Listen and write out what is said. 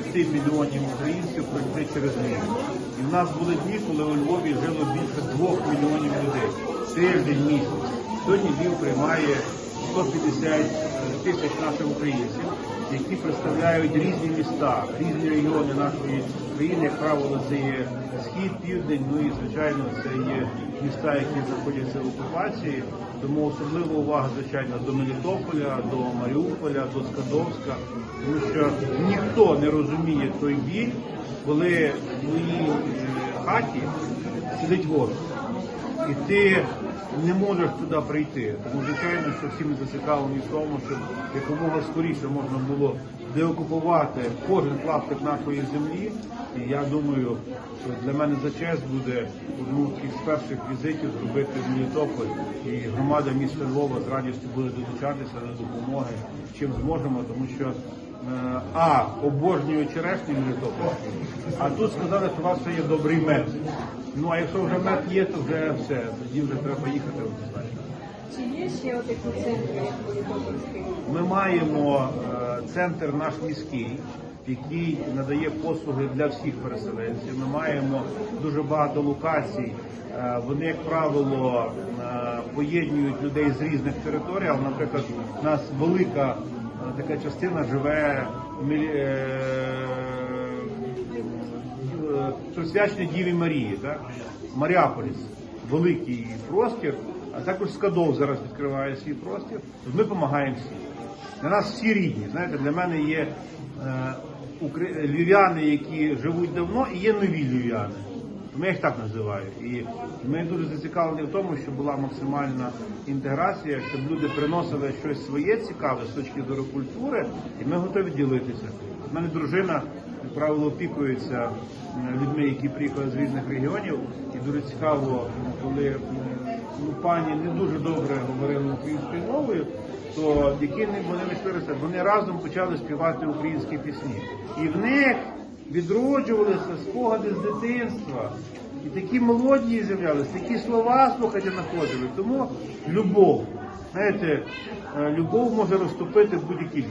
5 мільйонів українців пройшли через них. І в нас були дні, коли у Львові жило більше 2 мільйонів людей. Тиждень місяць. Сьогодні Львів приймає 150 тисяч наших українців, які представляють різні міста, різні регіони нашої країни. Як правило, це є схід, південь, ну і звичайно, це є міста, які знаходяться в окупації. Тому особлива увага, звичайно, до Мелітополя, до Маріуполя, до Скадовська, тому що ніхто не розуміє той біль, коли в твоїй е, хаті сидить ворог і ти не можеш туди прийти. Тому звичайно, що всі зацікавлені в тому, щоб якомога скоріше можна було деокупувати кожен клаптик нашої землі. І я думаю, що для мене за честь буде одну з перших візитів зробити в Мелітополь. І громада міста Львова з радістю буде долучатися до допомоги, чим зможемо, тому що. Е, А, обожнюю черешню Мелітопольську, а тут сказали, що у вас є добрий мед. Ну а якщо вже мед є, то вже все, тоді вже треба їхати однозначно. Чи є ще отакі центри, як Мелітопольський? Ми маємо е, центр наш міський, який надає послуги для всіх переселенців. Ми маємо дуже багато локацій. Е, Вони, як правило, поєднують людей з різних територій. Але, наприклад, у нас велика така частина живе Мілі- е, присвячений Діві Марії, так? Маріаполіс, великий простір, а також Скадов зараз відкриває свій простір. Ми допомагаємо всім. Для нас всі рідні. Знаєте, для мене є е, львів'яни, які живуть давно, і є нові львів'яни. Тому я їх так називаю. І ми дуже зацікавлені в тому, щоб була максимальна інтеграція, щоб люди приносили щось своє цікаве з точки зору культури, і ми готові ділитися. У мене дружина, як правило, опікується людьми, які приїхали з різних регіонів, і дуже цікаво, коли ну, пані не дуже добре говорили українською мовою, то які вони не вони разом почали співати українські пісні. І в них відроджувалися спогади з дитинства. І такі мелодії з'являлися, такі слова слухайте знаходили. Тому любов. Знаєте, е, любов може розтопити будь-які ліс.